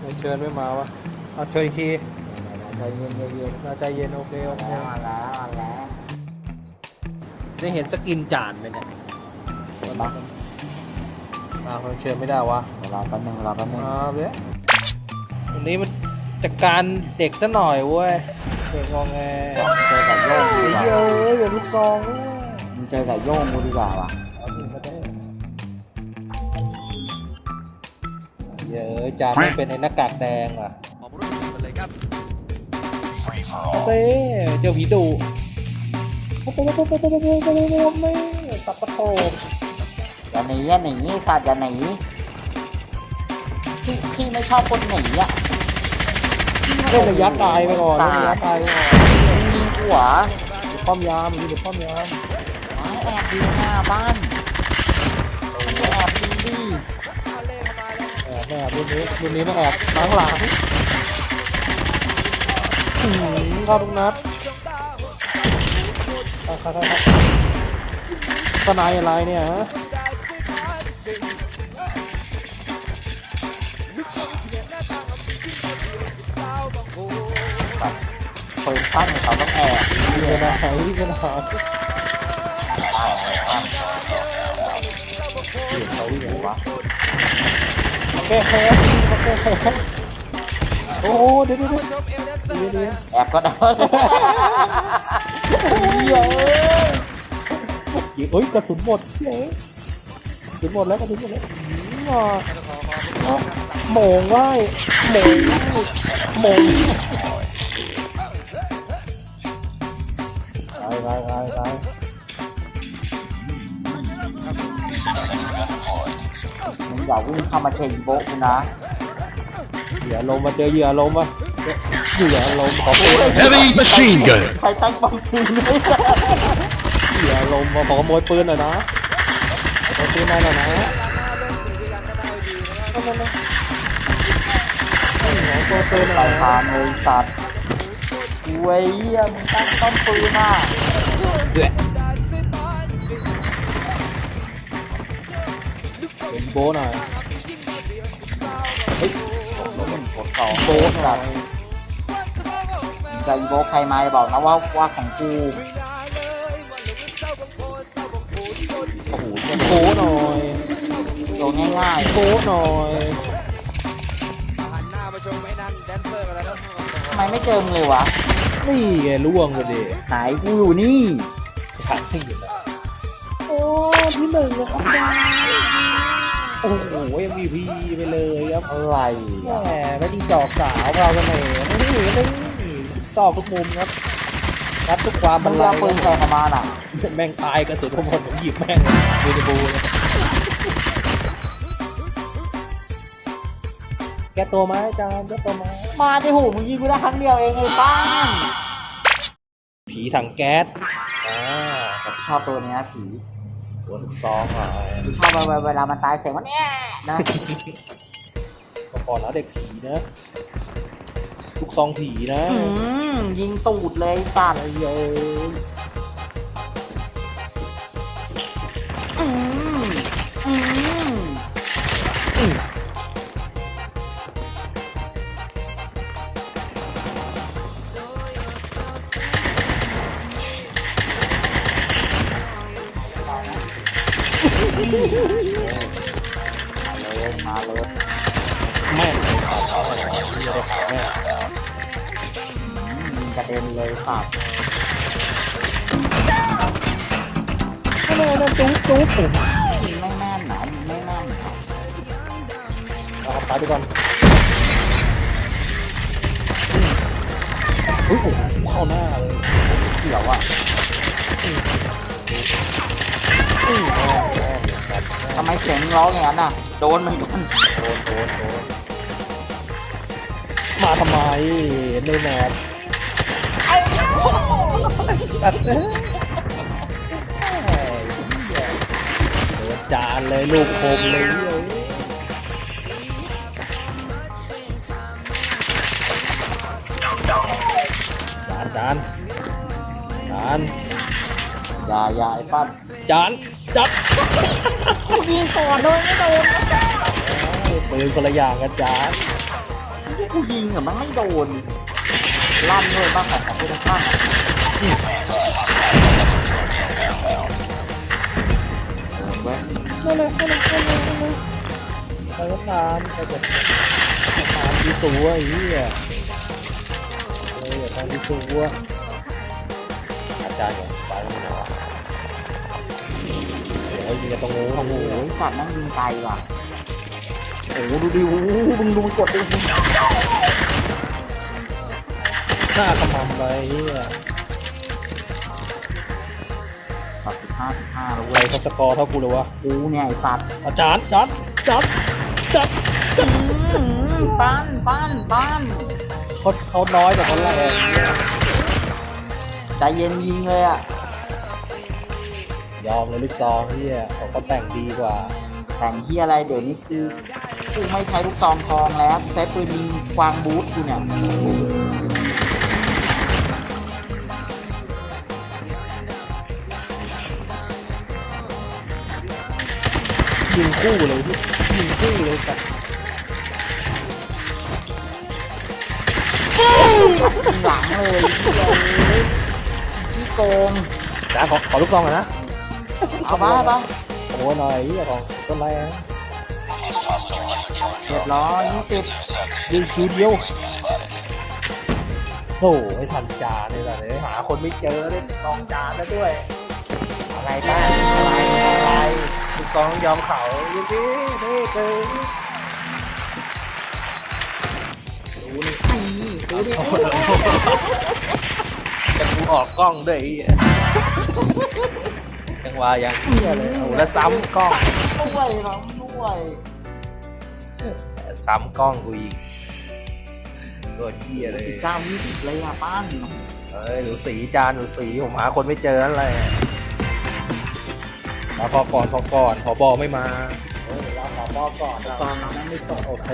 ไม่เชิญไม่มาวะเอาเชิญอีกทีใจเย็นใจเย็นน่าใจเย็นโอเคโอเค แล้วมาแล้วมาแล้วได้เห็นสกินจานไหมเนี่ยเดี๋ยวรออ้าวเชิญไม่ได้วะเดี๋ยวรอแป๊บนึงรอแป๊บนึงมาเว้ยวันนี้มันจัดการเด็กซะหน่อยเว้ย เด็กงองแงเจอกับโย่งไอ้ดีกเหี้ยว่าเอ้ยแบบลูกซองเว้ยมึงเจอกับโย่งกูดีกว่าว่ะ เหี้ยเอ้ยจานไม่เป็นไอ้หน้ากากแดงว่ะเต้เจ้าผีดุโอ้โหโอ้โหโอ้โหโอ้โหโอ้โหโอ้โหไม่ตับปะโถอย่าหนีอย่าหนีสัตว์อย่าหนีพี่พี่ไม่ชอบคนหนีอะเล่นระยะตายไปก่อนเล่นระยะตายไปก่อนมึงยิงกูเหรอเดี๋ยวป้อมยามมีเดี๋ยวป้อมยามอ๋อแอบดูหน้าบ้านมันจะแอบดูดิ แอบแอบรุ่นนี้รุ่นนี้มาแอบข้างหลังอื้อหือเข้าทุกนัดครับครับครับทนายอะไรเนี่ยฮะปืนสั้นเนี่ยเขาต้องแอบวิ่งกันหาวิ่งกันหาเห็นเขาวิ่งอยู่วะ มาแก้แค้นมาแก้แค้นโอ้โหเดี๋ยวเดี๋ยวเดี๋ยวเดี๋ยวแอบก็ได้เยอะเฮ้ยกระสุนหมดเฮ้ยกระสุนหมดแล้วกระสุนหมดแล้วอื้ออะโหมงไว้หมงหมง อย่าวิ่งเข้ามาเทงโบ๊ะกูนะเหยื่อลมมาเจอเหยื่อลมมาเหยื่อลมขอปืน Heavy machine gun. ใครตั้งบอลทีเลยเหยื่อลมมาขอขโมยปืนหน่อยนะขอปืนหน่อยหน่อยนะเอามามาขอปืนหน่ไปอยทางเลยสัตว์เว้ยเหี้ยมึงตั้งต้นปืนอะ เดือดเป็นโบหน่อยกดสองโบหน่อยจะอีโบใครมาจะบอกนะว่าว่าของกูโอ้โหเหี้ยโบหน่อยโดนง่ายโบหน่อยๆทำไมไม่เจอมึงเลยวะ นี่ไงล่วงไปดิไหนกูอยู่นี่ถังที่อยู่นะโอ้ที่หนึ่งนะครับ โอ้โห MVP ไปเลยครับอะไรแหมไม่ดีจอกสาวเราเสน่ห์นี่นี่ซอกทุกมุมครับรับทุกความมับันนเรีไลยกปืนใส่เข้ามาน่ะแม่งตายกระสุนของคนผมหยิบแม่งเลยดูในบูเลยแกตัวไหมอาจารย์แกตัวไหมมาที่หูมึงยิงกูได้ครั้งเดียวเองไอ้ป้านผีถังแก๊สอ่าแต่กูชอบตัวเนี้ยผี หัวลูกซองอะกูชอบเวลาเวลามันตายเสียงมันเนี่ยนะก็ก่อนนะเด็กผีนะลูกซองผีนะ อืมยิงตูดเลยสัตว์เย้ยอืม มาเลยแม่งกระเด็นเลยสัตว์ทำไมนั่นจุ๊บจุ๊บผมไม่แม่นนะยิงไม่แม่นนะเอาตายไปก่อนเฮ้ยโอ้โหเข้าหน้าเลยเกี่ยวอะำไมเสียงร้องอย่างนั้นอะ โดนเหมันกันโดนโดนโดนมาทำไมในแมปตัดเอ้ยโดนจานเลยลูกคมเลยจานจานจาน ย่าอย่าไอ้ปั้นจานจัดยิงก่อนโดนไม่โดนปืนคนละอย่างกันจานเที่กูยิงอะมันไม่โดนลั่นเลยบ้างของของกูจะข้างอะเออเว้ยนั่นเลยนั่นเลยนั่นเลยนั่นเลยใครก็ตามใครจะตามที่ตัวไอ้เหี้ยเอออย่าตามที่ตัวอา จารย์ของไปแล้วมันเหรอเดี๋ยวยิงกันตรงนู้นโอ้โหสัตว์นั่งยิงไกลว่ะโอ้โหดูดิโอ้โหมึงดูกดดิหน้าขมำไปเหี้ยสัตว์สิบห้าสิบห้าแล้วใครเว้ยเขาสกอร์เท่ากูเลยวะกูเนี่ยไอ้สัตว์อาจารย์จัดจัดจัดจัดปั้นปั้นปั้นเขาเขาน้อยแต่เขาแรงเนี่ย ใจเย็นยิงเลยอะ ยอมเลยลูกซองเฮียเขาเขาแต่งดีกว่าแต่งที่อะไรเดี๋ยวนี้คือกูไม่ใช้ลูกซองทองแล้วใช้ปืนยิงกวางบูทกูเนี่ยยิงคู่เลยพี่ยิงคู่เลยแต่ยิงหลังเลย ที่โกงจ้าขอขอลูกซองหน่อยนะเอาบ้าปะโอ้หน่อยเฮียของต้นไรนะเรียบร้อยยี่สิบยิงคิวเดียวโอ้ไม่ทันจานเลยล่ะเลยหาคนไม่เจอเลยกองจานแล้วด้วยอะไรบ้างอะไรอะไรลูกซองยอมเขายิงดิเท่เกินดูนี่ดูดิจะกู ออกกล้องด้วยไอ้เหี้ยจังหวะอย่างเที่ยเลยโอ้โหแล้วซ้ำกล้องด้วยร้องด้วยซ้ำกล้องกูอีกตัวเที่ยเลยสิบเก้ายี่สิบเลยอะป้านเอ้ยหนูสีจานหนูสีผมหาคนไม่เจอนั่นแหละมาพอก่อนพอก่อนพอบอไม่มา เออเราขอพอก่อนตอนเรานั้นไม่ตกโอเค